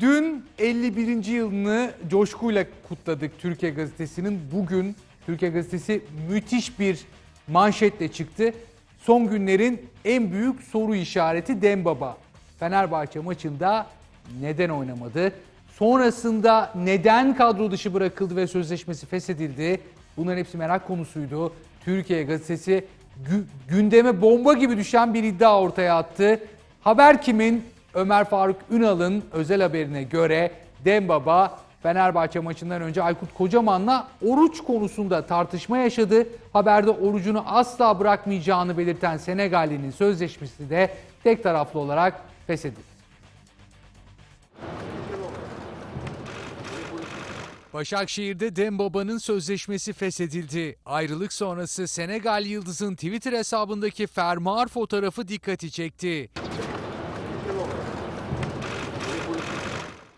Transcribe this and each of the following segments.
Dün 51. yılını coşkuyla kutladık Türkiye Gazetesi'nin. Bugün Türkiye Gazetesi müthiş bir manşetle çıktı. Son günlerin en büyük soru işareti Dembaba. Fenerbahçe maçında neden oynamadı? Sonrasında neden kadro dışı bırakıldı ve sözleşmesi feshedildi? Bunların hepsi merak konusuydu. Türkiye Gazetesi gü- gündeme bomba gibi düşen bir iddia ortaya attı. Haber kimin? Ömer Faruk Ünal'ın özel haberine göre Dembaba Fenerbahçe maçından önce Aykut Kocaman'la oruç konusunda tartışma yaşadı. Haberde orucunu asla bırakmayacağını belirten Senegalli'nin sözleşmesi de tek taraflı olarak feshedildi. Başakşehir'de Dembaba'nın sözleşmesi feshedildi. Ayrılık sonrası Senegal Yıldız'ın Twitter hesabındaki fermuar fotoğrafı dikkati çekti.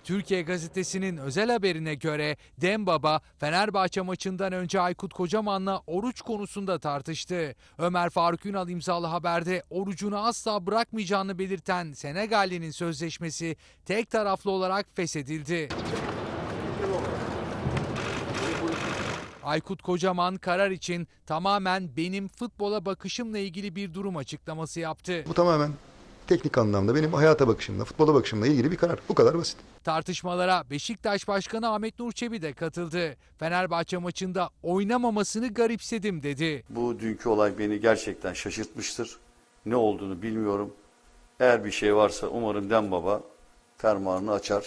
Türkiye Gazetesi'nin özel haberine göre Dembaba Fenerbahçe maçından önce Aykut Kocaman'la oruç konusunda tartıştı. Ömer Faruk Ünal imzalı haberde orucunu asla bırakmayacağını belirten Senegalli'nin sözleşmesi tek taraflı olarak feshedildi. Aykut Kocaman karar için tamamen benim futbola bakışımla ilgili bir durum açıklaması yaptı. Bu tamamen teknik anlamda benim hayata bakışımla, futbola bakışımla ilgili bir karar. Bu kadar basit. Tartışmalara Beşiktaş Başkanı Ahmet Nur Çebi de katıldı. Fenerbahçe maçında oynamamasını garipsedim dedi. Bu dünkü olay beni gerçekten şaşırtmıştır. Ne olduğunu bilmiyorum. Eğer bir şey varsa umarım Dembaba fermuarını açar.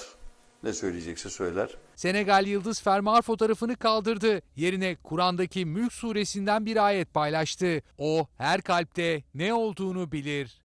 Ne söyleyecekse söyler. Senegal Yıldız fermuar fotoğrafını kaldırdı. Yerine Kur'an'daki Mülk suresinden bir ayet paylaştı. O her kalpte ne olduğunu bilir.